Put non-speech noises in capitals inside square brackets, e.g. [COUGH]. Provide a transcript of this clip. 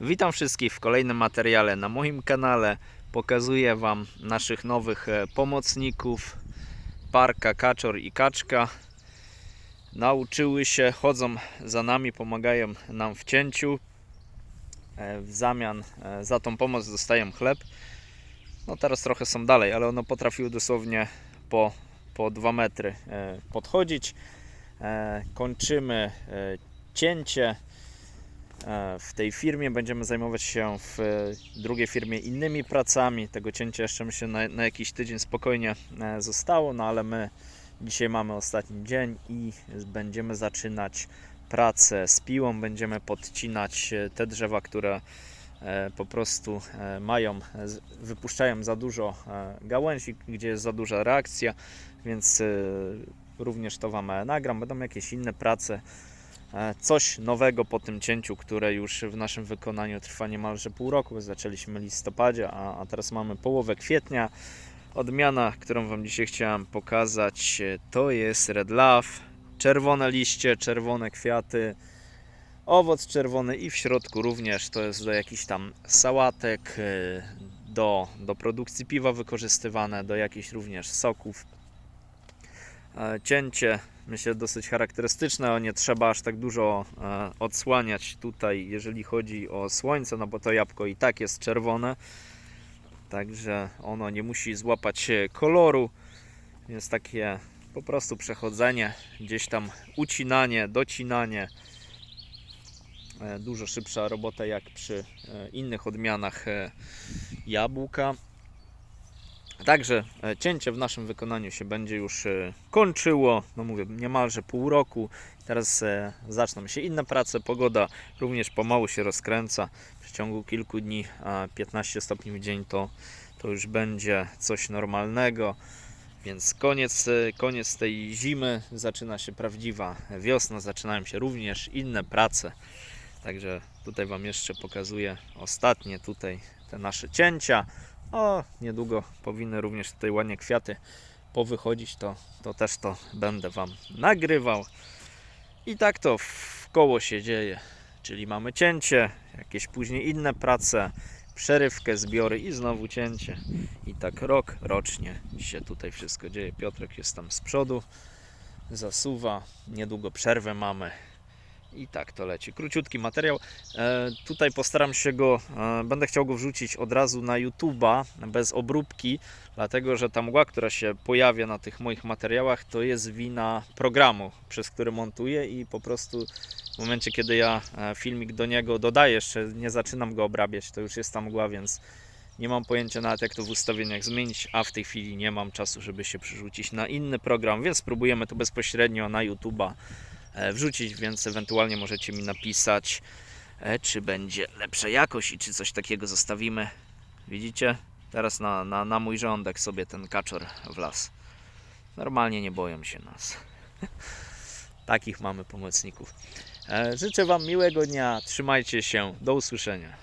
Witam wszystkich w kolejnym materiale na moim kanale. Pokazuję Wam naszych nowych e, pomocników Parka, Kaczor i Kaczka. Nauczyły się, chodzą za nami, pomagają nam w cięciu. E, W zamian e, za tą pomoc dostają chleb. No teraz trochę są dalej, ale one potrafiły dosłownie po, po 2 metry podchodzić. Kończymy cięcie. E, W tej firmie będziemy zajmować się w e, drugiej firmie innymi pracami. Tego cięcia jeszcze myślę na, na jakiś tydzień spokojnie e, zostało, no ale my dzisiaj mamy ostatni dzień i będziemy zaczynać pracę z piłą. Będziemy podcinać te drzewa, które po prostu mają, wypuszczają za dużo gałęzi, gdzie jest za duża reakcja, więc również to Wam nagram. Będą jakieś inne prace coś nowego po tym cięciu, które już w naszym wykonaniu trwa niemalże pół roku. Zaczęliśmy listopadzie, a, a teraz mamy połowę kwietnia. Odmiana, którą Wam dzisiaj chciałem pokazać, e, to jest Red Love. Czerwone liście, czerwone kwiaty, owoc czerwony i w środku również to jest do jakichś tam sałatek, e, do, do produkcji piwa wykorzystywane, do jakichś również soków. E, Cięcie myślę dosyć charakterystyczne, nie trzeba aż tak dużo e, odsłaniać tutaj, jeżeli chodzi o słońce, no bo to jabłko i tak jest czerwone, także ono nie musi złapać e, koloru, więc takie po prostu przechodzenie, gdzieś tam ucinanie, docinanie, dużo szybsza robota jak przy innych odmianach jabłka. Także e, cięcie w naszym wykonaniu się będzie już e, kończyło, no mówię, niemalże pół roku. Teraz e, zaczną się inne prace. Pogoda również pomału się rozkręca. W przeciągu kilku dni a 15 stopni w dzień to, to już będzie coś normalnego. Więc koniec, koniec tej zimy, zaczyna się prawdziwa wiosna, zaczynają się również inne prace. Także tutaj Wam jeszcze pokazuję ostatnie tutaj te nasze cięcia. O, niedługo powinny również tutaj ładnie kwiaty powychodzić, to, to też to będę Wam nagrywał. I tak to w koło się dzieje, czyli mamy cięcie, jakieś później inne prace, przerywkę, zbiory i znowu cięcie. I tak rok, rocznie się tutaj wszystko dzieje. Piotrek jest tam z przodu, zasuwa, niedługo przerwę mamy. I tak to leci. Króciutki materiał. E, tutaj postaram się go, e, będę chciał go wrzucić od razu na YouTube'a bez obróbki, dlatego że ta mgła, która się pojawia na tych moich materiałach, to jest wina programu, przez który montuję i po prostu w momencie, kiedy ja e, filmik do niego dodaję, jeszcze nie zaczynam go obrabiać, to już jest ta mgła, więc nie mam pojęcia nawet jak to w ustawieniach zmienić, a w tej chwili nie mam czasu, żeby się przerzucić na inny program, więc spróbujemy to bezpośrednio na YouTube'a wrzucić, więc ewentualnie możecie mi napisać, e, czy będzie lepsza jakość i czy coś takiego zostawimy. Widzicie? Teraz na, na, na mój rządek sobie ten kaczor wlazł. Normalnie nie boją się nas. [LAUGHS] Takich mamy pomocników. E, Życzę Wam miłego dnia. Trzymajcie się. Do usłyszenia.